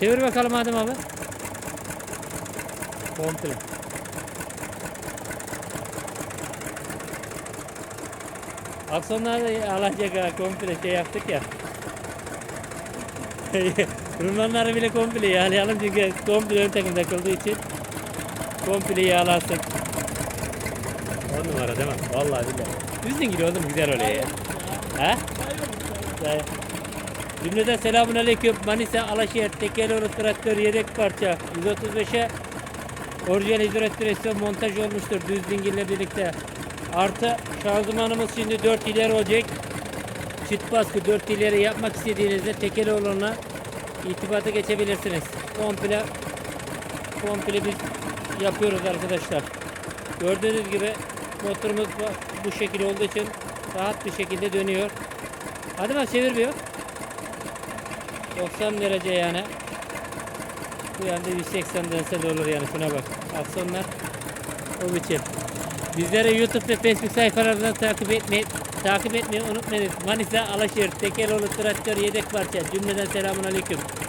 Çevir bakalım Adem abi. Komple. Aksonları alacak ha komple şey yaptık ya. Rulmanları bile komple yağlayalım çünkü komple ön takım takıldığı için komple yağlarsın. On numara değil mi? Vallahi billahi. Düzgün gidiyor oğlum güzel oluyor ya. He? He. Cümleden selamun aleyküm. Manisa Alaşehir Tekeloğlu traktör yedek parça 135'e orijinal hidrolasyon montaj olmuştur düz dingille birlikte. Artı şanzımanımız şimdi 4 ileri olacak. Çift baskı 4 ileri yapmak istediğinizde Tekeloğlu'na itibata geçebilirsiniz. Komple komple biz yapıyoruz arkadaşlar. Gördüğünüz gibi motorumuz bu- şekilde olduğu için rahat bir şekilde dönüyor. Hadi bak çevir. 90 derece yani. Bu yanda 180 dönse de olur yani şuna bak. Aksonlar o biçim. Bizleri YouTube ve Facebook sayfalarından takip etmeyi takip etmeyi unutmayın. Manisa Alaşehir Tekeloğlu Traktör yedek parça. Cümleden selamun aleyküm.